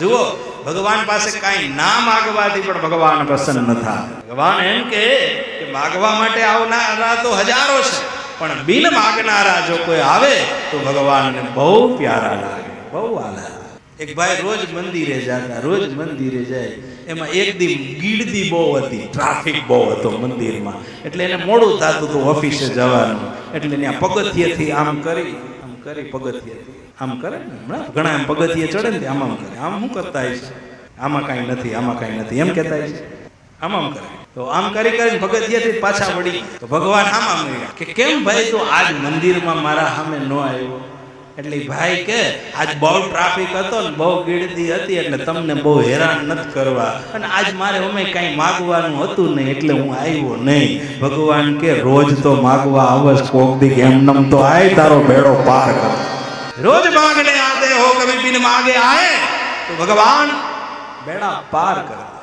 જુઓ, ભગવાન પાસે કાંઈ ના માગવાથી પણ ભગવાન પ્રસન્ન થાય ભગવાન એમ કે માગવા માટે આવનારા તો હજારો છે, પણ બિન માગનારા જો કોઈ આવે, તો ભગવાનને બહુ પ્યારા લાગે, બહુ આલા એક ભાઈ રોજ મંદિરે જતા, રોજ મંદિરે જાય, એમાં એક દી ગીડદી બહુ હતી ટ્રાફિક બહુ હતો મંદિરમાં. એટલે એને મોડું થતું હતું ઓફિસે જવાનું, એટલે ત્યાં પગથિયેથી આમ કરી કરી, પગથિયે. આમ કરે ને? હમણાં ઘણા એમ પગથિયે ચડે ને આમ આમ કરે. આમ શું કરતા આવીશ આમાં કાંઈ નથી, આમાં કાંઈ નથી. એમ કહેતા આવીશ આમ આમ કરે. તો આમ કરી કરીને પગથિયાથી પાછા વળી તો ભગવાન આમ આમ કે કેમ ભાઈ તો આજ મંદિરમાં મારા સામે ન આવ્યો? એટલે ભાઈ કે, આજ બહુ ટ્રાફિક હતો ને બહુ ગીડતી હતી એટલે તમને બહુ હેરાન નથી કરવા. અને આજ મારે અમે કઈ માગવાનું હતું નહીં એટલે હું આવ્યો નહીં. ભગવાન કે, રોજ તો માગવા આવસ કોક દી એમ નમ તો આય તારો બેડો પાર કર. રોજ માગને આતે હો, કભી બિન માગે આય. તો ભગવાન, બેડા પાર કર.